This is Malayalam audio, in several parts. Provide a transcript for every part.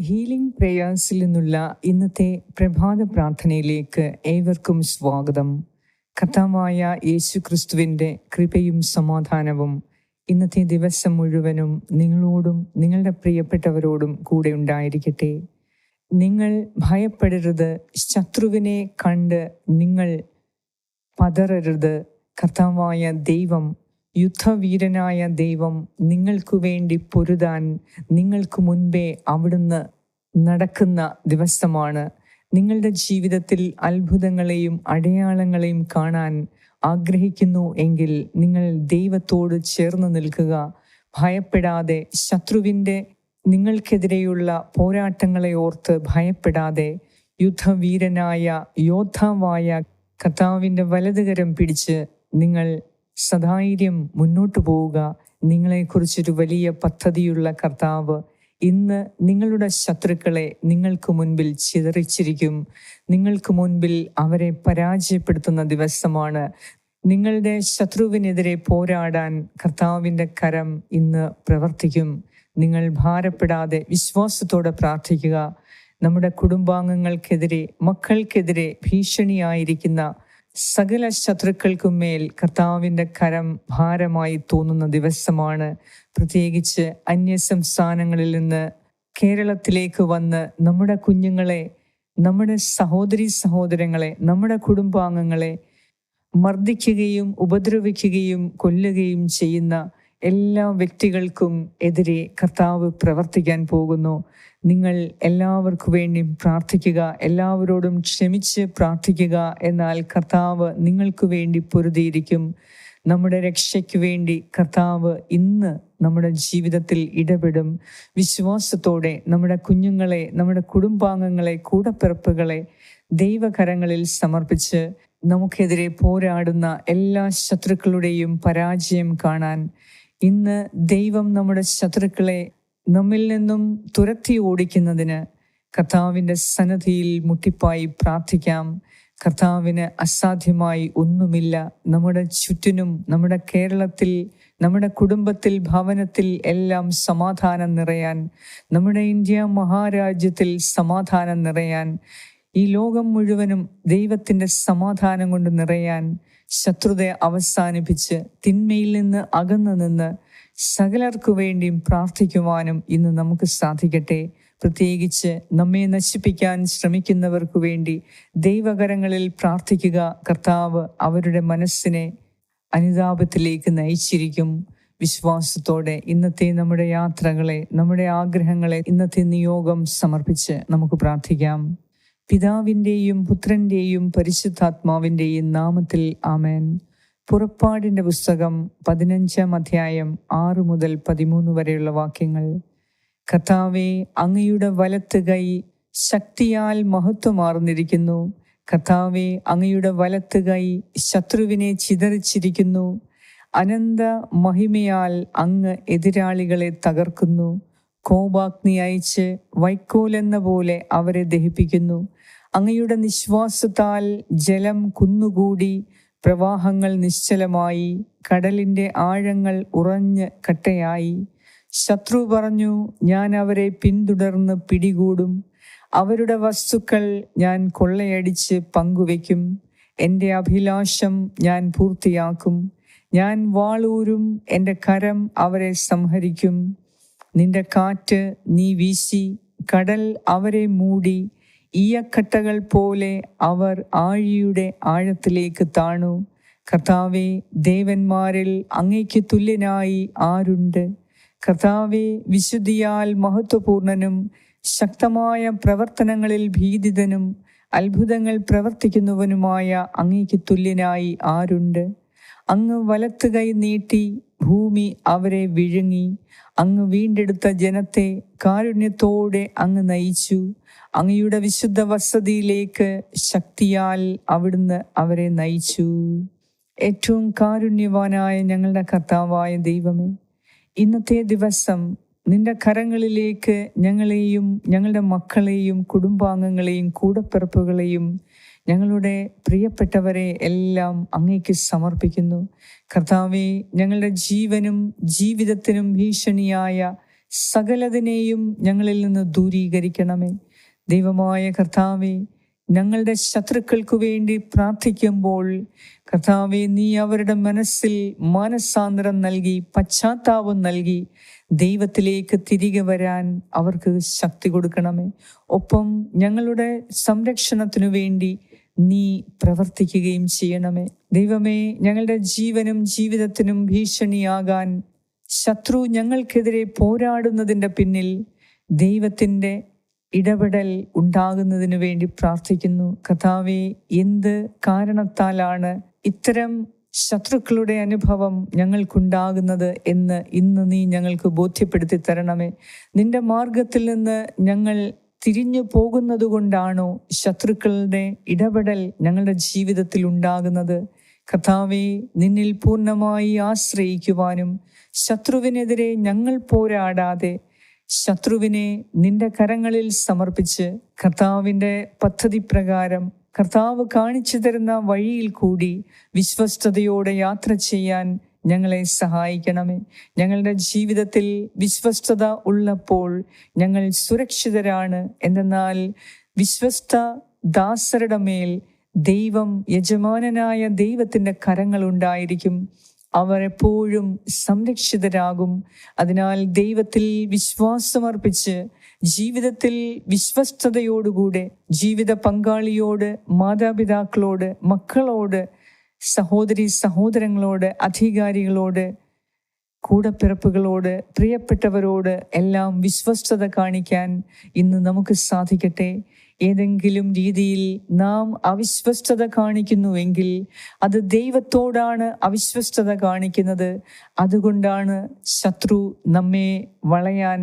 ഹീലിംഗ് പ്രേയേഴ്സിൽ നിന്നുള്ള ഇന്നത്തെ പ്രഭാത പ്രാർത്ഥനയിലേക്ക് ഏവർക്കും സ്വാഗതം. കഥാവായ യേശു ക്രിസ്തുവിന്റെ കൃപയും സമാധാനവും ഇന്നത്തെ ദിവസം മുഴുവനും നിങ്ങളോടും നിങ്ങളുടെ പ്രിയപ്പെട്ടവരോടും കൂടെ ഉണ്ടായിരിക്കട്ടെ. നിങ്ങൾ ഭയപ്പെടരുത് ശത്രുവിനെ കണ്ട് നിങ്ങൾ പതറരുത്. കർത്താവായ ദൈവം യുദ്ധവീരനായ ദൈവം നിങ്ങൾക്കു വേണ്ടി പൊരുതാൻ നിങ്ങൾക്ക് മുൻപേ അവിടുന്ന് നടക്കുന്ന ദിവസമാണ്. നിങ്ങളുടെ ജീവിതത്തിൽ അത്ഭുതങ്ങളെയും അടയാളങ്ങളെയും കാണാൻ ആഗ്രഹിക്കുന്നു എങ്കിൽ നിങ്ങൾ ദൈവത്തോട് ചേർന്ന് നിൽക്കുക. ഭയപ്പെടാതെ ശത്രുവിന്റെ നിങ്ങൾക്കെതിരെയുള്ള പോരാട്ടങ്ങളെ ഓർത്ത് ഭയപ്പെടാതെ യുദ്ധവീരനായ യോദ്ധാവായ കർത്താവിന്റെ വലതുകരം പിടിച്ച് നിങ്ങൾ സധൈര്യം മുന്നോട്ടു പോവുക. നിങ്ങളെക്കുറിച്ചൊരു വലിയ പദ്ധതിയുള്ള കർത്താവ് ഇന്ന് നിങ്ങളുടെ ശത്രുക്കളെ നിങ്ങൾക്ക് മുൻപിൽ ചിതറിച്ചിരിക്കും. നിങ്ങൾക്ക് മുൻപിൽ അവരെ പരാജയപ്പെടുത്തുന്ന ദിവസമാണ്. നിങ്ങളുടെ ശത്രുവിനെതിരെ പോരാടാൻ കർത്താവിന്റെ കരം ഇന്ന് പ്രവർത്തിക്കും. നിങ്ങൾ ഭാരപ്പെടാതെ വിശ്വാസത്തോടെ പ്രാർത്ഥിക്കുക. നമ്മുടെ കുടുംബാംഗങ്ങൾക്കെതിരെ മക്കൾക്കെതിരെ ഭീഷണിയായിരിക്കുന്ന സകല ശത്രുക്കൾക്കും മേൽ കർത്താവിന്റെ കരം ഭാരമായി തോന്നുന്ന ദിവസമാണ്. പ്രത്യേകിച്ച് അന്യ സംസ്ഥാനങ്ങളിൽ നിന്ന് കേരളത്തിലേക്ക് വന്ന് നമ്മുടെ കുഞ്ഞുങ്ങളെ നമ്മുടെ സഹോദരി സഹോദരങ്ങളെ നമ്മുടെ കുടുംബാംഗങ്ങളെ മർദ്ദിക്കുകയും ഉപദ്രവിക്കുകയും കൊല്ലുകയും ചെയ്യുന്ന എല്ലാ വ്യക്തികൾക്കും എതിരെ കർത്താവ് പ്രവർത്തിക്കാൻ പോകുന്നു. നിങ്ങൾ എല്ലാവർക്കു വേണ്ടി പ്രാർത്ഥിക്കുക എല്ലാവരോടും ക്ഷമിച്ച് പ്രാർത്ഥിക്കുക എന്നാൽ കർത്താവ് നിങ്ങൾക്ക് വേണ്ടി പൊരുതിയിരിക്കും. നമ്മുടെ രക്ഷയ്ക്ക് വേണ്ടി കർത്താവ് ഇന്ന് നമ്മുടെ ജീവിതത്തിൽ ഇടപെടും. വിശ്വാസത്തോടെ നമ്മുടെ കുഞ്ഞുങ്ങളെ നമ്മുടെ കുടുംബാംഗങ്ങളെ കൂടപ്പിറപ്പുകളെ ദൈവകരങ്ങളിൽ സമർപ്പിച്ച് നമുക്കെതിരെ പോരാടുന്ന എല്ലാ ശത്രുക്കളുടെയും പരാജയം കാണാൻ ഇന്ന് ദൈവം നമ്മുടെ ശത്രുക്കളെ നമ്മിൽ നിന്നും തുരത്തി ഓടിക്കുന്നതിന് കർത്താവിന്റെ സന്നദ്ധിയിൽ മുട്ടിപ്പായി പ്രാർത്ഥിക്കാം. കർത്താവിന് അസാധ്യമായി ഒന്നുമില്ല. നമ്മുടെ ചുറ്റിനും നമ്മുടെ കേരളത്തിൽ നമ്മുടെ കുടുംബത്തിൽ ഭവനത്തിൽ എല്ലാം സമാധാനം നിറയാൻ നമ്മുടെ ഇന്ത്യ മഹാരാജ്യത്തിൽ സമാധാനം നിറയാൻ ഈ ലോകം മുഴുവനും ദൈവത്തിന്റെ സമാധാനം കൊണ്ട് നിറയാൻ ശത്രുതയെ അവസാനിപ്പിച്ച് തിന്മയിൽ നിന്ന് അകന്നു നിന്ന് സകലർക്കു വേണ്ടിയും പ്രാർത്ഥിക്കുവാനും ഇന്ന് നമുക്ക് സാധിക്കട്ടെ. പ്രത്യേകിച്ച് നമ്മെ നശിപ്പിക്കാൻ ശ്രമിക്കുന്നവർക്കു വേണ്ടി ദൈവകരങ്ങളിൽ പ്രാർത്ഥിക്കുക. കർത്താവ് അവരുടെ മനസ്സിനെ അനുതാപത്തിലേക്ക് നയിച്ചിരിക്കും. വിശ്വാസത്തോടെ ഇന്നത്തെ നമ്മുടെ യാത്രകളെ നമ്മുടെ ആഗ്രഹങ്ങളെ ഇന്നത്തെ നിയോഗം സമർപ്പിച്ച് നമുക്ക് പ്രാർത്ഥിക്കാം. പിതാവിന്റെയും പുത്രന്റെയും പരിശുദ്ധാത്മാവിന്റെയും നാമത്തിൽ ആമേൻ. പുറപ്പാടിന്റെ പുസ്തകം പതിനഞ്ചാം അധ്യായം ആറ് മുതൽ പതിമൂന്ന് വരെയുള്ള വാക്യങ്ങൾ. കഥാവെ അങ്ങയുടെ വലത്ത് കൈ ശക്തിയാൽ മഹത്വമാർന്നിരിക്കുന്നു. കഥാവെ അങ്ങയുടെ വലത്ത് കൈ ശത്രുവിനെ ചിതറിച്ചിരിക്കുന്നു. അനന്ത മഹിമയാൽ അങ്ങ് എതിരാളികളെ തകർക്കുന്നു. കോപാഗ്നി അയച്ച് വൈക്കോലെന്ന പോലെ അവരെ ദഹിപ്പിക്കുന്നു. അങ്ങയുടെ നിശ്വാസത്താൽ ജലം കുന്നുകൂടി പ്രവാഹങ്ങൾ നിശ്ചലമായി കടലിന്റെ ആഴങ്ങൾ ഉറഞ്ഞ് കട്ടയായി. ശത്രു പറഞ്ഞു ഞാൻ അവരെ പിന്തുടർന്ന് പിടികൂടും. അവരുടെ വസ്തുക്കൾ ഞാൻ കൊള്ളയടിച്ച് പങ്കുവെക്കും. എന്റെ അഭിലാഷം ഞാൻ പൂർത്തിയാക്കും. ഞാൻ വാളൂരും എന്റെ കരം അവരെ സംഹരിക്കും. നിന്റെ കാറ്റ് നീ വീശി കടൽ അവരെ മൂടി ഈയക്കട്ടകൾ പോലെ അവർ ആഴിയുടെ ആഴത്തിലേക്ക് താണു. കർത്താവെ ദേവന്മാരിൽ അങ്ങയ്ക്ക് തുല്യനായി ആരുണ്ട്? കർത്താവെ വിശുദ്ധിയാൽ മഹത്വപൂർണനും ശക്തമായ പ്രവർത്തനങ്ങളിൽ ഭീതിതനും അത്ഭുതങ്ങൾ പ്രവർത്തിക്കുന്നവനുമായ അങ്ങയ്ക്ക് തുല്യനായി ആരുണ്ട്? അങ്ങ് വലത്തുകൈ നീട്ടി ഭൂമി അവരെ വിഴുങ്ങി. അങ്ങ് വീണ്ടെടുത്ത ജനത്തെ കാരുണ്യത്തോടെ അങ്ങ് നയിച്ചു. അങ്ങയുടെ വിശുദ്ധ വസതിയിലേക്ക് ശക്തിയാൽ അവിടുന്ന് അവരെ നയിച്ചു. ഏറ്റവും കാരുണ്യവാനായ ഞങ്ങളുടെ കർത്താവായ ദൈവമേ ഇന്നത്തെ ദിവസം നിന്റെ കരങ്ങളിലേക്ക് ഞങ്ങളെയും ഞങ്ങളുടെ മക്കളെയും കുടുംബാംഗങ്ങളെയും കൂടപ്പിറപ്പുകളെയും ഞങ്ങളുടെ പ്രിയപ്പെട്ടവരെ എല്ലാം അങ്ങേക്ക് സമർപ്പിക്കുന്നു. കർത്താവെ ഞങ്ങളുടെ ജീവനും ജീവിതത്തിനും ഭീഷണിയായ സകലതിനെയും ഞങ്ങളിൽ നിന്ന് ദൂരീകരിക്കണമേ. ദൈവമായ കർത്താവെ ഞങ്ങളുടെ ശത്രുക്കൾക്ക് വേണ്ടി പ്രാർത്ഥിക്കുമ്പോൾ കർത്താവെ നീ അവരുടെ മനസ്സിൽ മാനസാന്തരം നൽകി പശ്ചാത്താപം നൽകി ദൈവത്തിലേക്ക് തിരികെ വരാൻ അവർക്ക് ശക്തി കൊടുക്കണമേ. ഒപ്പം ഞങ്ങളുടെ സംരക്ഷണത്തിനു വേണ്ടി നീ പ്രവർത്തിക്കുകയും ചെയ്യണമേ. ദൈവമേ ഞങ്ങളുടെ ജീവനും ജീവിതത്തിനും ഭീഷണിയാകാൻ ശത്രു ഞങ്ങൾക്കെതിരെ പോരാടുന്നതിന്റെ പിന്നിൽ ദൈവത്തിന്റെ ഇടപെടൽ ഉണ്ടാകുന്നതിന് വേണ്ടി പ്രാർത്ഥിക്കുന്നു. കഥാവെ എന്ത് കാരണത്താലാണ് ഇത്തരം ശത്രുക്കളുടെ അനുഭവം ഞങ്ങൾക്കുണ്ടാകുന്നത് എന്ന് ഇന്ന് നീ ഞങ്ങൾക്ക് ബോധ്യപ്പെടുത്തി തരണമേ. നിന്റെ മാർഗത്തിൽ നിന്ന് ഞങ്ങൾ തിരിഞ്ഞു പോകുന്നത് കൊണ്ടാണോ ശത്രുക്കളുടെ ഇടപെടൽ ഞങ്ങളുടെ ജീവിതത്തിൽ ഉണ്ടാകുന്നത്? കഥാവെ നിന്നിൽ പൂർണമായി ആശ്രയിക്കുവാനും ശത്രുവിനെതിരെ ഞങ്ങൾ പോരാടാതെ ശത്രുവിനെ നിന്റെ കരങ്ങളിൽ സമർപ്പിച്ച് കർത്താവിന്റെ പദ്ധതി പ്രകാരം കർത്താവ് കാണിച്ചു തരുന്ന വഴിയിൽ കൂടി വിശ്വസ്തയോടെ യാത്ര ചെയ്യാൻ ഞങ്ങളെ സഹായിക്കണമേ. ഞങ്ങളുടെ ജീവിതത്തിൽ വിശ്വസ്തത ഉള്ളപ്പോൾ ഞങ്ങൾ സുരക്ഷിതരാണ്. എന്തെന്നാൽ വിശ്വസ്ത ദാസരുടെ മേൽ ദൈവം യജമാനനായ ദൈവത്തിന്റെ കരങ്ങളുണ്ടായിരിക്കും അവർ എപ്പോഴും സംരക്ഷിതരാകും. അതിനാൽ ദൈവത്തിൽ വിശ്വാസമർപ്പിച്ച് ജീവിതത്തിൽ വിശ്വസ്തയോടുകൂടെ ജീവിത പങ്കാളിയോട് മാതാപിതാക്കളോട് മക്കളോട് സഹോദരി സഹോദരങ്ങളോട് അധികാരികളോട് കൂടപ്പിറപ്പുകളോട് പ്രിയപ്പെട്ടവരോട് എല്ലാം വിശ്വസ്തത കാണിക്കാൻ ഇന്ന് നമുക്ക് സാധിക്കട്ടെ. ഏതെങ്കിലും രീതിയിൽ നാം അവിശ്വസ്തത കാണിക്കുന്നുവെങ്കിൽ അത് ദൈവത്തോടാണ് അവിശ്വസ്തത കാണിക്കുന്നത്. അതുകൊണ്ടാണ് ശത്രു നമ്മെ വളയാൻ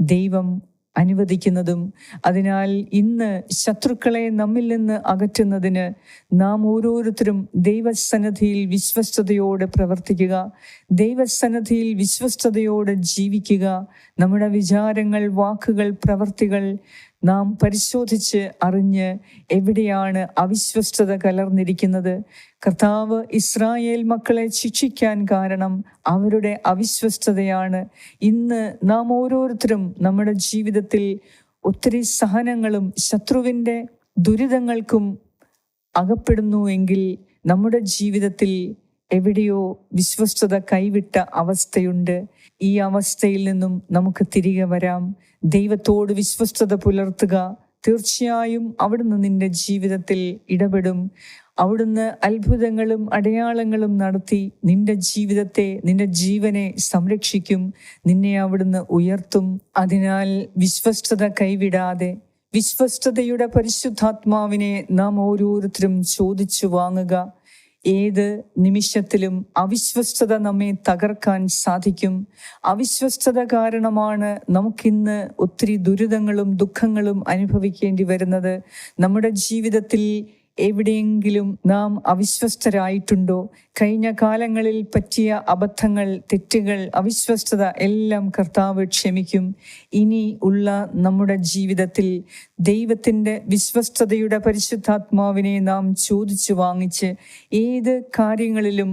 ദൈവം അനുവദിക്കുന്നതും അതിനാൽ ഇന്ന് ശത്രുക്കളെ നമ്മിൽ നിന്ന് അകറ്റുന്നതിന് നാം ഓരോരുത്തരും ദൈവസന്നദ്ധിയിൽ വിശ്വസ്തയോടെ പ്രവർത്തിക്കുക ദൈവസന്നദ്ധിയിൽ വിശ്വസ്തയോടെ ജീവിക്കുക. നമ്മുടെ വിചാരങ്ങൾ വാക്കുകൾ പ്രവർത്തികൾ നാം പരിശോധിച്ച് അറിഞ്ഞ് എവിടെയാണ് അവിശ്വസ്തത കലർന്നിരിക്കുന്നത്. കർത്താവ് ഇസ്രായേൽ മക്കളെ ശിക്ഷിക്കാൻ കാരണം അവരുടെ അവിശ്വസ്തതയാണ്. ഇന്ന് നാം ഓരോരുത്തരും നമ്മുടെ ജീവിതത്തിൽ ഒത്തിരി സഹനങ്ങളും ശത്രുവിന്റെ ദുരിതങ്ങൾക്കും അകപ്പെടുന്നു എങ്കിൽ നമ്മുടെ ജീവിതത്തിൽ എവിടെയോ വിശ്വസ്തത കൈവിട്ട അവസ്ഥയുണ്ട്. ഈ അവസ്ഥയിൽ നിന്നും നമുക്ക് തിരികെ വരാം. ദൈവത്തോട് വിശ്വസ്തത പുലർത്തുക. തീർച്ചയായും അവിടുന്ന് നിന്റെ ജീവിതത്തിൽ ഇടപെടും. അവിടുന്ന് അത്ഭുതങ്ങളും അടയാളങ്ങളും നടത്തി നിന്റെ ജീവിതത്തെ നിന്റെ ജീവനെ സംരക്ഷിക്കും. നിന്നെ അവിടുന്ന് ഉയർത്തും. അതിനാൽ വിശ്വസ്തത കൈവിടാതെ വിശ്വസ്തതയുടെ പരിശുദ്ധാത്മാവിനെ നാം ഓരോരുത്തരും ചോദിച്ചു വാങ്ങുക. ഏത് നിമിഷത്തിലും അവിശ്വസ്തത നമ്മെ തകർക്കാൻ സാധിക്കും. അവിശ്വസ്തത കാരണമാണ് നമുക്കിന്ന് ഒത്തിരി ദുരിതങ്ങളും ദുഃഖങ്ങളും അനുഭവിക്കേണ്ടി വരുന്നത്. നമ്മുടെ ജീവിതത്തിൽ എവിടെയെങ്കിലും നാം അവിശ്വസ്തരായിട്ടുണ്ടോ? കഴിഞ്ഞ കാലങ്ങളിൽ പറ്റിയ അബദ്ധങ്ങൾ തെറ്റുകൾ അവിശ്വസ്തത എല്ലാം കർത്താവ് ക്ഷമിക്കും. ഇനി ഉള്ള നമ്മുടെ ജീവിതത്തിൽ ദൈവത്തിന്റെ വിശ്വസ്തതയുടെ പരിശുദ്ധാത്മാവിനെ നാം ചോദിച്ചു വാങ്ങിച്ച് ഏത് കാര്യങ്ങളിലും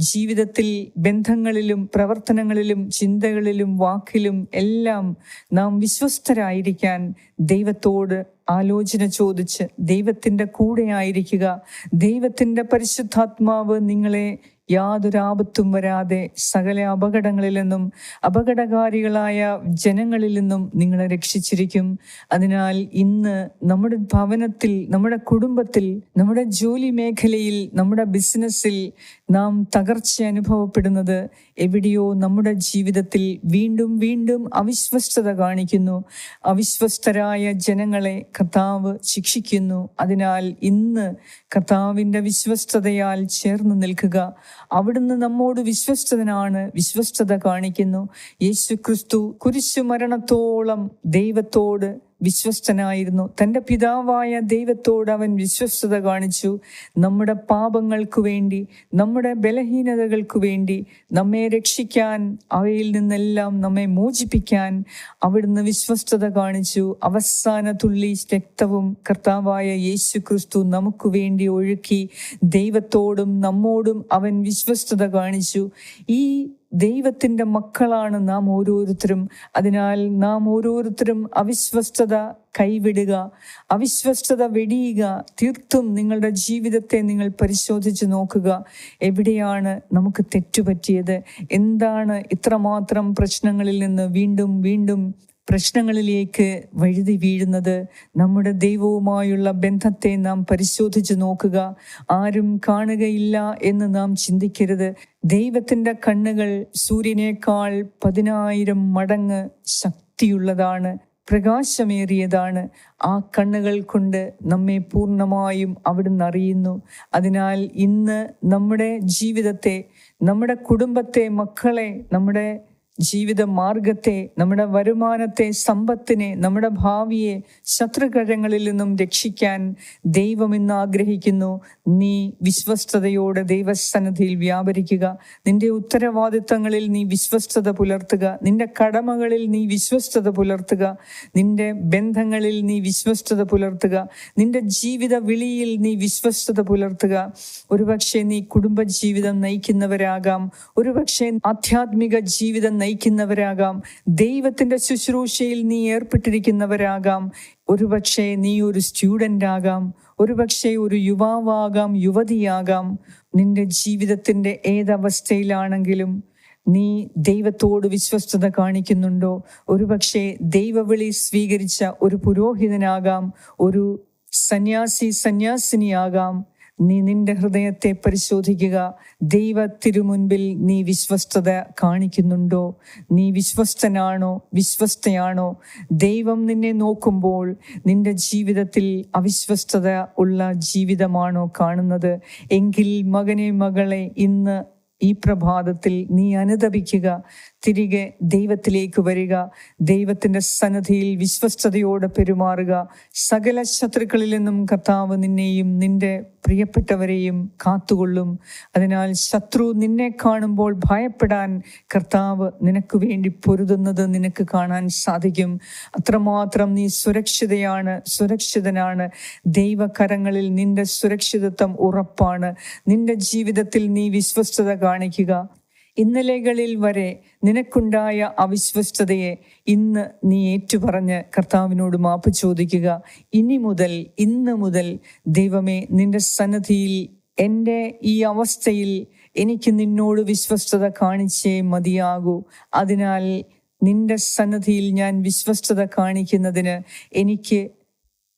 ജീവിതത്തിൽ ബന്ധങ്ങളിലും പ്രവർത്തനങ്ങളിലും ചിന്തകളിലും വാക്കിലും എല്ലാം നാം വിശ്വസ്തരായിരിക്കാൻ ദൈവത്തോട് ആലോചന ചോദിച്ച് ദൈവത്തിന്റെ കൂടെ ആയിരിക്കുക ദൈവത്തിന്റെ പരിശുദ്ധാത്മാവ് നിങ്ങളെ യാതൊരു ആപത്തും വരാതെ സകല അപകടങ്ങളിൽ നിന്നും അപകടകാരികളായ ജനങ്ങളിൽ നിന്നും നിങ്ങളെ രക്ഷിച്ചിരിക്കും. അതിനാൽ ഇന്ന് നമ്മുടെ ഭവനത്തിൽ നമ്മുടെ കുടുംബത്തിൽ നമ്മുടെ ജോലി മേഖലയിൽ നമ്മുടെ ബിസിനസ്സിൽ നാം തകർച്ച അനുഭവപ്പെടുന്നത് എവിടെയോ നമ്മുടെ ജീവിതത്തിൽ വീണ്ടും വീണ്ടും അവിശ്വസ്തത കാണിക്കുന്നു. അവിശ്വസ്തരായ ജനങ്ങളെ കർത്താവ് ശിക്ഷിക്കുന്നു. അതിനാൽ ഇന്ന് കർത്താവിന്റെ വിശ്വസ്തതയാൽ ചേർന്ന് നിൽക്കുക. അവിടുന്ന് നമ്മോട് വിശ്വസ്തനാണ് വിശ്വസ്തത കാണിക്കുന്നു. യേശു ക്രിസ്തു കുരിശു മരണത്തോളം ദൈവത്തോട് വിശ്വസ്തനായിരുന്നു. തന്റെ പിതാവായ ദൈവത്തോട് അവൻ വിശ്വസ്തത കാണിച്ചു. നമ്മുടെ പാപങ്ങൾക്ക് വേണ്ടി നമ്മുടെ ബലഹീനതകൾക്ക് വേണ്ടി നമ്മെ രക്ഷിക്കാൻ അവയിൽ നിന്നെല്ലാം നമ്മെ മോചിപ്പിക്കാൻ അവിടുന്ന് വിശ്വസ്തത കാണിച്ചു. അവസാന തുള്ളി രക്തവും കർത്താവായ യേശു ക്രിസ്തു നമുക്ക് വേണ്ടി ഒഴുക്കി ദൈവത്തോടും നമ്മോടും അവൻ വിശ്വസ്തത കാണിച്ചു. ഈ ദൈവത്തിന്റെ മക്കളാണ് നാം ഓരോരുത്തരും. അതിനാൽ നാം ഓരോരുത്തരും അവിശ്വസ്തത കൈവിടുക അവിശ്വസ്തത വെടിയുക. തീർത്തും നിങ്ങളുടെ ജീവിതത്തെ നിങ്ങൾ പരിശോധിച്ച് നോക്കുക. എവിടെയാണ് നമുക്ക് തെറ്റുപറ്റിയത്? എന്താണ് ഇത്രമാത്രം പ്രശ്നങ്ങളിൽ നിന്ന് വീണ്ടും വീണ്ടും പ്രശ്നങ്ങളിലേക്ക് വഴുതി വീഴുന്നത് നമ്മുടെ ദൈവവുമായുള്ള ബന്ധത്തെ നാം പരിശോധിച്ചു നോക്കുക. ആരും കാണുകയില്ല എന്ന് നാം ചിന്തിക്കരുത്. ദൈവത്തിന്റെ കണ്ണുകൾ സൂര്യനേക്കാൾ പതിനായിരം മടങ്ങ് ശക്തിയുള്ളതാണ് പ്രകാശമേറിയതാണ്. ആ കണ്ണുകൾ കൊണ്ട് നമ്മെ പൂർണമായും അവിടുന്ന് അറിയുന്നു. അതിനാൽ ഇന്ന് നമ്മുടെ ജീവിതത്തെ നമ്മുടെ കുടുംബത്തെ മക്കളെ നമ്മുടെ ജീവിത മാർഗത്തെ നമ്മുടെ വരുമാനത്തെ സമ്പത്തിനെ നമ്മുടെ ഭാവിയെ ശത്രുകരങ്ങളിൽ നിന്നും രക്ഷിക്കാൻ ദൈവം ഇന്ന് ആഗ്രഹിക്കുന്നു. നീ വിശ്വസ്തയോടെ ദൈവസന്നിധിയിൽ വ്യാപരിക്കുക. നിന്റെ ഉത്തരവാദിത്തങ്ങളിൽ നീ വിശ്വസ്തത പുലർത്തുക. നിന്റെ കടമകളിൽ നീ വിശ്വസ്തത പുലർത്തുക. നിന്റെ ബന്ധങ്ങളിൽ നീ വിശ്വസ്തത പുലർത്തുക. നിന്റെ ജീവിത വിളിയിൽ നീ വിശ്വസ്തത പുലർത്തുക. ഒരുപക്ഷെ നീ കുടുംബജീവിതം നയിക്കുന്നവരാകാം. ഒരുപക്ഷെ ആധ്യാത്മിക ജീവിതം നയിക്കുന്നവരാകാം. ദൈവത്തിന്റെ ശുശ്രൂഷയിൽ നീ ഏർപ്പെട്ടിരിക്കുന്നവരാകാം. ഒരുപക്ഷെ നീ ഒരു സ്റ്റുഡന്റ് ആകാം. ഒരുപക്ഷെ ഒരു യുവാവാകാം യുവതിയാകാം. നിന്റെ ജീവിതത്തിന്റെ ഏതവസ്ഥയിലാണെങ്കിലും നീ ദൈവത്തോട് വിശ്വസ്തത കാണിക്കുന്നുണ്ടോ? ഒരുപക്ഷെ ദൈവവിളി സ്വീകരിച്ച ഒരു പുരോഹിതനാകാം. ഒരു സന്യാസി സന്യാസിനിയാകാം. നീ നിന്റെ ഹൃദയത്തെ പരിശോധിക്കുക. ദൈവ തിരുമുൻപിൽ നീ വിശ്വസ്തത കാണിക്കുന്നുണ്ടോ? നീ വിശ്വസ്തനാണോ? വിശ്വസ്തയാണോ? ദൈവം നിന്നെ നോക്കുമ്പോൾ നിന്റെ ജീവിതത്തിൽ അവിശ്വസ്തത ഉള്ള ജീവിതമാണോ കാണുന്നത്? എങ്കിൽ മകനെ മകളെ ഇന്ന് ഈ പ്രഭാതത്തിൽ നീ അനുദപിക്കുക. തിരികെ ദൈവത്തിലേക്ക് വരിക. ദൈവത്തിന്റെ സന്നദ്ധിയിൽ വിശ്വസ്തയോടെ പെരുമാറുക. സകല ശത്രുക്കളിൽ നിന്നും കർത്താവ് നിന്നെയും നിന്റെ പ്രിയപ്പെട്ടവരെയും കാത്തുകൊള്ളും. അതിനാൽ ശത്രു നിന്നെ കാണുമ്പോൾ ഭയപ്പെടാൻ കർത്താവ് നിനക്ക് വേണ്ടി പൊരുതുന്നത് നിനക്ക് കാണാൻ സാധിക്കും. അത്രമാത്രം നീ സുരക്ഷിതയാണ് സുരക്ഷിതനാണ്. ദൈവകരങ്ങളിൽ നിന്റെ സുരക്ഷിതത്വം ഉറപ്പാണ്. നിന്റെ ജീവിതത്തിൽ നീ വിശ്വസ്തത കാണിക്കുക. ഇന്നലെകളിൽ വരെ നിനക്കുണ്ടായ അവിശ്വസ്തതയെ ഇന്ന് നീ ഏറ്റുപറഞ്ഞ് കർത്താവിനോട് മാപ്പ് ചോദിക്കുക. ഇനി മുതൽ ഇന്ന് മുതൽ ദൈവമേ നിന്റെ സന്നദ്ധിയിൽ എന്റെ ഈ അവസ്ഥയിൽ എനിക്ക് നിന്നോട് വിശ്വസ്തത കാണിച്ചേ മതിയാകൂ. അതിനാൽ നിന്റെ സന്നദ്ധിയിൽ ഞാൻ വിശ്വസ്തത കാണിക്കുന്നതിന് എനിക്ക്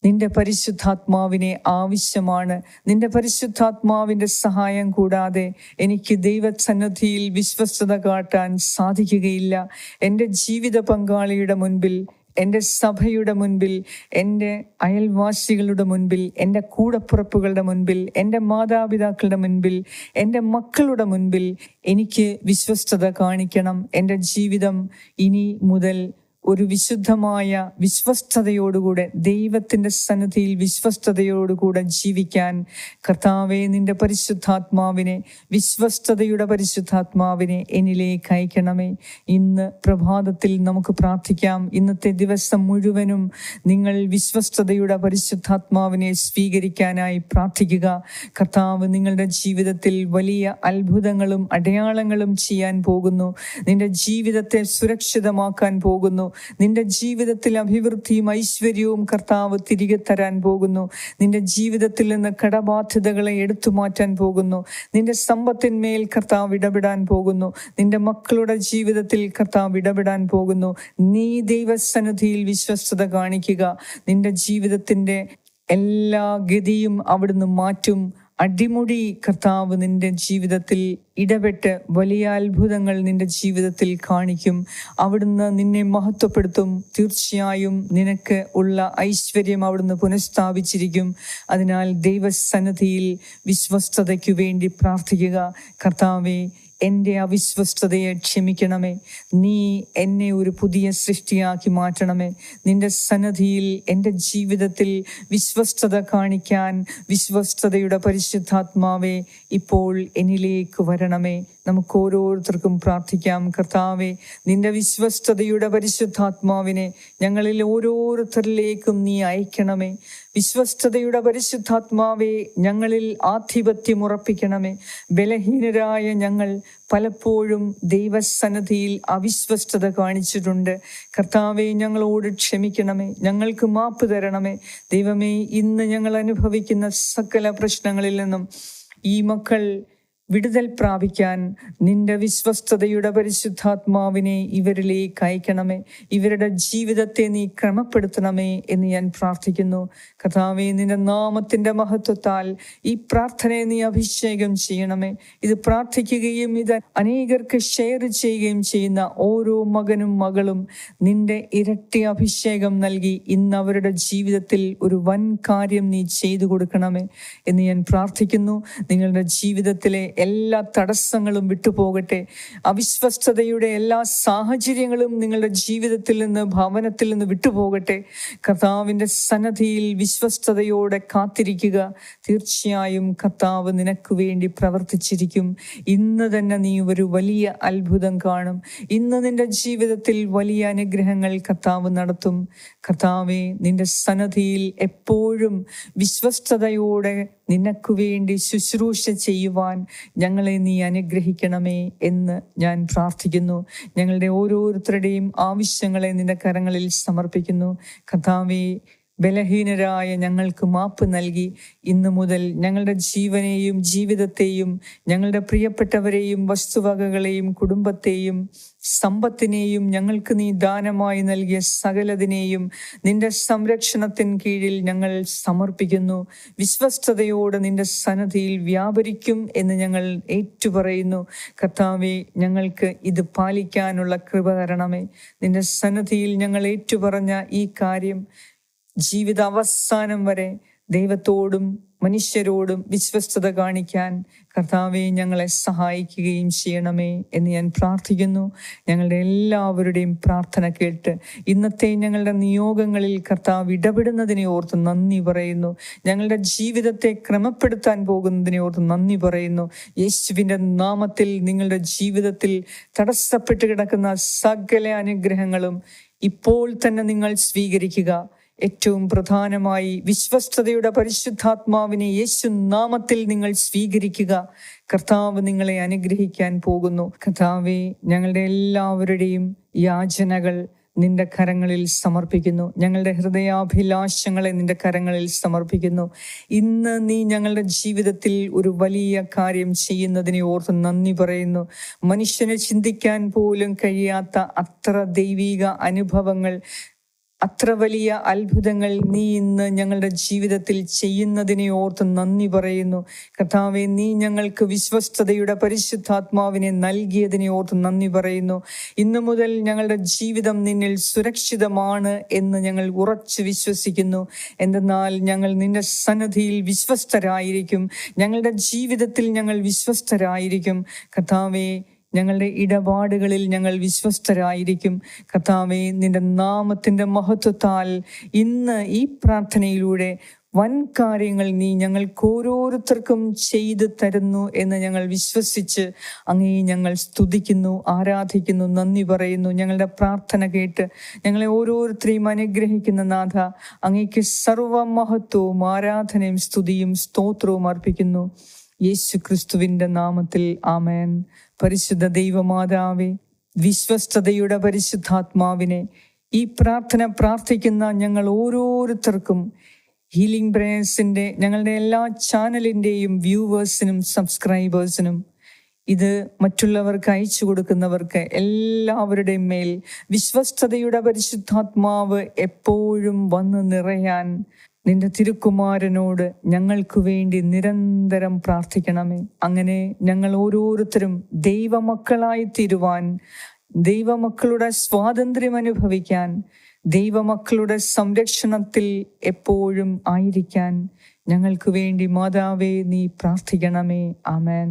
നിന്റെ പരിശുദ്ധാത്മാവിനെ ആവശ്യമാണ്. നിന്റെ പരിശുദ്ധാത്മാവിന്റെ സഹായം കൂടാതെ എനിക്ക് ദൈവസന്നദ്ധിയിൽ വിശ്വസ്തത കാട്ടാൻ സാധിക്കുകയില്ല. എന്റെ ജീവിത പങ്കാളിയുടെ മുൻപിൽ എന്റെ സഭയുടെ മുൻപിൽ എന്റെ അയൽവാസികളുടെ മുൻപിൽ എന്റെ കൂടപ്പുറപ്പുകളുടെ മുൻപിൽ എന്റെ മാതാപിതാക്കളുടെ മുൻപിൽ എന്റെ മക്കളുടെ മുൻപിൽ എനിക്ക് വിശ്വസ്തത കാണിക്കണം. എന്റെ ജീവിതം ഇനി മുതൽ ഒരു വിശുദ്ധമായ വിശ്വസ്തയോടുകൂടെ ദൈവത്തിന്റെ സന്നിധിയിൽ വിശ്വസ്തയോടുകൂടെ ജീവിക്കാൻ കർത്താവെ നിന്റെ പരിശുദ്ധാത്മാവിനെ വിശ്വസ്തയുടെ പരിശുദ്ധാത്മാവിനെ എന്നിലേക്ക് അയക്കണമേ. ഇന്ന് പ്രഭാതത്തിൽ നമുക്ക് പ്രാർത്ഥിക്കാം. ഇന്നത്തെ ദിവസം മുഴുവനും നിങ്ങൾ വിശ്വസ്തയുടെ പരിശുദ്ധാത്മാവിനെ സ്വീകരിക്കാനായി പ്രാർത്ഥിക്കുക. കർത്താവ് നിങ്ങളുടെ ജീവിതത്തിൽ വലിയ അത്ഭുതങ്ങളും അടയാളങ്ങളും ചെയ്യാൻ പോകുന്നു. നിന്റെ ജീവിതത്തെ സുരക്ഷിതമാക്കാൻ പോകുന്നു. നിന്റെ ജീവിതത്തിൽ അഭിവൃദ്ധിയും ഐശ്വര്യവും കർത്താവ് തിരികെ തരാൻ പോകുന്നു. നിന്റെ ജീവിതത്തിൽ നിന്ന് കടബാധ്യതകളെ എടുത്തു മാറ്റാൻ പോകുന്നു. നിന്റെ സമ്പത്തിന്മേൽ കർത്താവ് ഇടപെടാൻ പോകുന്നു. നിന്റെ മക്കളുടെ ജീവിതത്തിൽ കർത്താവ് ഇടപെടാൻ പോകുന്നു. നീ ദൈവസന്നിധിയിൽ വിശ്വസ്തത കാണിക്കുക. നിന്റെ ജീവിതത്തിന്റെ എല്ലാ ഗതിയും അവിടുന്ന് മാറ്റും. അടിമുടി കർത്താവ് നിന്റെ ജീവിതത്തിൽ ഇടപെട്ട് വലിയ അത്ഭുതങ്ങൾ നിന്റെ ജീവിതത്തിൽ കാണിക്കും. അവിടുന്ന് നിന്നെ മഹത്വപ്പെടുത്തും. തീർച്ചയായും നിനക്ക് ഉള്ള ഐശ്വര്യം അവിടുന്ന് പുനഃസ്ഥാപിച്ചിരിക്കും. അതിനാൽ ദൈവസന്നിധിയിൽ വിശ്വസ്തതയ്ക്കു വേണ്ടി പ്രാർത്ഥിക്കുക. കർത്താവെ എന്റെ അവിശ്വസ്തതയെ ക്ഷമിക്കണമേ. നീ എന്നെ ഒരു പുതിയ സൃഷ്ടിയാക്കി മാറ്റണമേ. നിന്റെ സന്നദ്ധിയിൽ എന്റെ ജീവിതത്തിൽ വിശ്വസ്തത കാണിക്കാൻ വിശ്വസ്തതയുടെ പരിശുദ്ധാത്മാവേ ഇപ്പോൾ എന്നിലേക്ക് വരണമേ. നമുക്ക് ഓരോരുത്തർക്കും പ്രാർത്ഥിക്കാം. കർത്താവെ നിന്റെ വിശ്വസ്തതയുടെ പരിശുദ്ധാത്മാവിനെ ഞങ്ങളിൽ ഓരോരുത്തരിലേക്കും നീ അയക്കണമേ. വിശ്വസ്തതയുടെ പരിശുദ്ധാത്മാവെ ഞങ്ങളിൽ ആധിപത്യം ഉറപ്പിക്കണമേ. ബലഹീനരായ ഞങ്ങൾ പലപ്പോഴും ദൈവസന്നധിയിൽ അവിശ്വസ്തത കാണിച്ചിട്ടുണ്ട്. കർത്താവെ ഞങ്ങളോട് ക്ഷമിക്കണമേ. ഞങ്ങൾക്ക് മാപ്പ് തരണമേ. ദൈവമേ ഇന്ന് ഞങ്ങൾ അനുഭവിക്കുന്ന സകല പ്രശ്നങ്ങളിൽ നിന്നും ഈ മക്കൾ വിടുതൽ പ്രാപിക്കാൻ നിന്റെ വിശ്വസ്തതയുടെ പരിശുദ്ധാത്മാവിനെ ഇവരിലേക്ക് അയക്കണമേ. ഇവരുടെ ജീവിതത്തെ നീ ക്രമപ്പെടുത്തണമേ എന്ന് ഞാൻ പ്രാർത്ഥിക്കുന്നു. കഥാവെ നിന്റെ നാമത്തിന്റെ മഹത്വത്താൽ ഈ പ്രാർത്ഥനയെ നീ അഭിഷേകം ചെയ്യണമേ. ഇത് പ്രാർത്ഥിക്കുകയും ഇത് അനേകർക്ക് ഷെയർ ചെയ്യുകയും ചെയ്യുന്ന ഓരോ മകനും മകളും നിന്റെ ഇരട്ടി അഭിഷേകം നൽകി ഇന്ന് അവരുടെ ജീവിതത്തിൽ ഒരു വൻ കാര്യം നീ ചെയ്തു കൊടുക്കണമേ എന്ന് ഞാൻ പ്രാർത്ഥിക്കുന്നു. നിങ്ങളുടെ ജീവിതത്തിലെ എല്ലാ തടസ്സങ്ങളും വിട്ടുപോകട്ടെ. അവിശ്വസ്തതയുടെ എല്ലാ സാഹചര്യങ്ങളും നിങ്ങളുടെ ജീവിതത്തിൽ നിന്ന് ഭവനത്തിൽ നിന്ന് വിട്ടുപോകട്ടെ. കർത്താവിന്റെ സന്നദ്ധിയിൽ വിശ്വസ്തതയോടെ കാത്തിരിക്കുക. തീർച്ചയായും കർത്താവ് നിനക്ക് വേണ്ടി പ്രവർത്തിച്ചിരിക്കും. ഇന്ന് തന്നെ നീ ഒരു വലിയ അത്ഭുതം കാണും. ഇന്ന് നിന്റെ ജീവിതത്തിൽ വലിയ അനുഗ്രഹങ്ങൾ കർത്താവ് നടത്തും. കർത്താവെ നിന്റെ സന്നദ്ധിയിൽ എപ്പോഴും വിശ്വസ്തതയോടെ നിനക്ക് വേണ്ടി ശുശ്രൂഷ ചെയ്യുവാൻ ഞങ്ങളെ നീ അനുഗ്രഹിക്കണമേ എന്ന് ഞാൻ പ്രാർത്ഥിക്കുന്നു. ഞങ്ങളുടെ ഓരോരുത്തരുടെയും ആവശ്യങ്ങളെ നിന്റെ കരങ്ങളിൽ സമർപ്പിക്കുന്നു. കഥാവെ ബലഹീനരായ ഞങ്ങൾക്ക് മാപ്പ് നൽകി. ഇന്നു മുതൽ ഞങ്ങളുടെ ജീവനെയും ജീവിതത്തെയും ഞങ്ങളുടെ പ്രിയപ്പെട്ടവരെയും വസ്തുവകകളെയും കുടുംബത്തെയും സമ്പത്തിനെയും ഞങ്ങൾക്ക് നീ ദാനമായി നൽകിയ സകലതിനെയും നിന്റെ സംരക്ഷണത്തിൻ കീഴിൽ ഞങ്ങൾ സമർപ്പിക്കുന്നു. വിശ്വസ്തയോടെ നിന്റെ സന്നദ്ധിയിൽ വ്യാപരിക്കും എന്ന് ഞങ്ങൾ ഏറ്റുപറയുന്നു. കർത്താവെ ഞങ്ങൾക്ക് ഇത് പാലിക്കാനുള്ള കൃപ തരണമേ. നിന്റെ സന്നദ്ധിയിൽ ഞങ്ങൾ ഏറ്റുപറഞ്ഞ ഈ കാര്യം ജീവിത അവസാനം വരെ ദൈവത്തോടും മനുഷ്യരോടും വിശ്വസ്തത കാണിക്കാൻ കർത്താവെ ഞങ്ങളെ സഹായിക്കുകയും ചെയ്യണമേ എന്ന് ഞാൻ പ്രാർത്ഥിക്കുന്നു. ഞങ്ങളുടെ എല്ലാവരുടെയും പ്രാർത്ഥന കേട്ട് ഇന്നത്തെ ഞങ്ങളുടെ നിയോഗങ്ങളിൽ കർത്താവ് ഇടപെടുന്നതിനെ ഓർത്ത് നന്ദി പറയുന്നു. ഞങ്ങളുടെ ജീവിതത്തെ ക്രമപ്പെടുത്താൻ പോകുന്നതിനെ ഓർത്ത് നന്ദി പറയുന്നു. യേശുവിന്റെ നാമത്തിൽ നിങ്ങളുടെ ജീവിതത്തിൽ തടസ്സപ്പെട്ട് കിടക്കുന്ന സകല അനുഗ്രഹങ്ങളും ഇപ്പോൾ തന്നെ നിങ്ങൾ സ്വീകരിക്കുക. ഏറ്റവും പ്രധാനമായി വിശ്വസ്തയുടെ പരിശുദ്ധാത്മാവിനെ യേശു നാമത്തിൽ നിങ്ങൾ സ്വീകരിക്കുക. കർത്താവ് നിങ്ങളെ അനുഗ്രഹിക്കാൻ പോകുന്നു. കർത്താവെ ഞങ്ങളുടെ എല്ലാവരുടെയും യാചനകൾ നിന്റെ കരങ്ങളിൽ സമർപ്പിക്കുന്നു. ഞങ്ങളുടെ ഹൃദയാഭിലാഷങ്ങളെ നിന്റെ കരങ്ങളിൽ സമർപ്പിക്കുന്നു. ഇന്ന് നീ ഞങ്ങളുടെ ജീവിതത്തിൽ ഒരു വലിയ കാര്യം ചെയ്യുന്നതിനെ ഓർത്ത് നന്ദി പറയുന്നു. മനുഷ്യനെ ചിന്തിക്കാൻ പോലും കഴിയാത്ത അത്ര ദൈവിക അനുഭവങ്ങൾ അത്ര വലിയ അത്ഭുതങ്ങൾ നീ ഇന്ന് ഞങ്ങളുടെ ജീവിതത്തിൽ ചെയ്യുന്നതിനെ ഓർത്ത് നന്ദി പറയുന്നു. കർത്താവെ നീ ഞങ്ങൾക്ക് വിശ്വസ്തതയുടെ പരിശുദ്ധാത്മാവിനെ നൽകിയതിനെ ഓർത്ത് നന്ദി പറയുന്നു. ഇന്നു മുതൽ ഞങ്ങളുടെ ജീവിതം നിന്നിൽ സുരക്ഷിതമാണ് എന്ന് ഞങ്ങൾ ഉറച്ചു വിശ്വസിക്കുന്നു. എന്തെന്നാൽ ഞങ്ങൾ നിന്റെ സന്നദ്ധിയിൽ വിശ്വസ്തരായിരിക്കും. ഞങ്ങളുടെ ജീവിതത്തിൽ ഞങ്ങൾ വിശ്വസ്തരായിരിക്കും. കർത്താവെ ഞങ്ങളുടെ ഇടപാടുകളിൽ ഞങ്ങൾ വിശ്വസ്തരായിരിക്കും. കർത്താവെ നിന്റെ നാമത്തിന്റെ മഹത്വത്താൽ ഇന്ന് ഈ പ്രാർത്ഥനയിലൂടെ വൻ കാര്യങ്ങൾ നീ ഞങ്ങൾക്ക് ഓരോരുത്തർക്കും ചെയ്തു തരുന്നു എന്ന് ഞങ്ങൾ വിശ്വസിച്ച് അങ്ങേ ഞങ്ങൾ സ്തുതിക്കുന്നു ആരാധിക്കുന്നു നന്ദി പറയുന്നു. ഞങ്ങളുടെ പ്രാർത്ഥന കേട്ട് ഞങ്ങളെ ഓരോരുത്തരെയും അനുഗ്രഹിക്കുന്ന നാഥ അങ്ങേക്ക് സർവമഹത്വവും ആരാധനയും സ്തുതിയും സ്തോത്രവും അർപ്പിക്കുന്നു. യേശു ക്രിസ്തുവിന്റെ നാമത്തിൽ ആമേൻ. പരിശുദ്ധ ദൈവമാതാവേ വിശ്വസ്തയുടെ പരിശുദ്ധാത്മാവിനെ ഈ പ്രാർത്ഥന പ്രാർത്ഥിക്കുന്ന ഞങ്ങൾ ഓരോരുത്തർക്കും ഹീലിംഗ് പ്രേയേഴ്സിന്റെ ഞങ്ങളുടെ എല്ലാ ചാനലിന്റെയും വ്യൂവേഴ്സിനും സബ്സ്ക്രൈബേഴ്സിനും ഇത് മറ്റുള്ളവർക്ക് അയച്ചു കൊടുക്കുന്നവർക്ക് എല്ലാവരുടെയും മേൽ വിശ്വസ്തയുടെ പരിശുദ്ധാത്മാവ് എപ്പോഴും വന്ന് നിറയാൻ നിന്റെ തിരുക്കുമാരനോട് ഞങ്ങൾക്ക് വേണ്ടി നിരന്തരം പ്രാർത്ഥിക്കണമേ. അങ്ങനെ ഞങ്ങൾ ഓരോരുത്തരും ദൈവമക്കളായി തീരുവാൻ ദൈവമക്കളുടെ സ്വാതന്ത്ര്യം അനുഭവിക്കാൻ ദൈവമക്കളുടെ സംരക്ഷണത്തിൽ എപ്പോഴും ആയിരിക്കാൻ ഞങ്ങൾക്ക് വേണ്ടി മാതാവേ നീ പ്രാർത്ഥിക്കണമേ. ആമേൻ.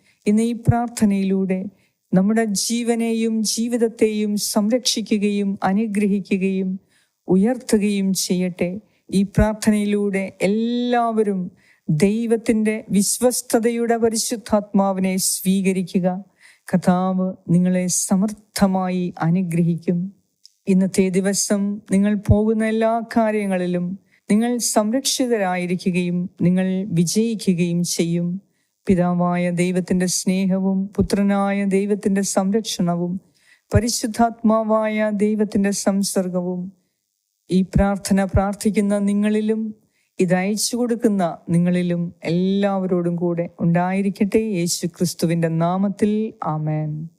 ഇന്ന് ഈ പ്രാർത്ഥനയിലൂടെ നമ്മുടെ ജീവനെയും ജീവിതത്തെയും സംരക്ഷിക്കുകയും അനുഗ്രഹിക്കുകയും ഉയർത്തുകയും ചെയ്യട്ടെ. ഈ പ്രാർത്ഥനയിലൂടെ എല്ലാവരും ദൈവത്തിന്റെ വിശ്വസ്തതയുടെ പരിശുദ്ധാത്മാവിനെ സ്വീകരിക്കുക. കഥാവ് നിങ്ങളെ സമർത്ഥമായി അനുഗ്രഹിക്കും. ഇന്നത്തെ ദിവസം നിങ്ങൾ പോകുന്ന എല്ലാ കാര്യങ്ങളിലും നിങ്ങൾ സംരക്ഷിതരായിരിക്കുകയും നിങ്ങൾ വിജയിക്കുകയും ചെയ്യും. പിതാവായ ദൈവത്തിന്റെ സ്നേഹവും പുത്രനായ ദൈവത്തിന്റെ സംരക്ഷണവും പരിശുദ്ധാത്മാവായ ദൈവത്തിന്റെ സംസർഗവും. ഈ പ്രാർത്ഥന പ്രാർത്ഥിക്കുന്ന നിങ്ങളിലും ഇത് അയച്ചു കൊടുക്കുന്ന നിങ്ങളിലും എല്ലാവരോടും കൂടെ ഉണ്ടായിരിക്കട്ടെ. യേശു ക്രിസ്തുവിന്റെ നാമത്തിൽ ആമേൻ.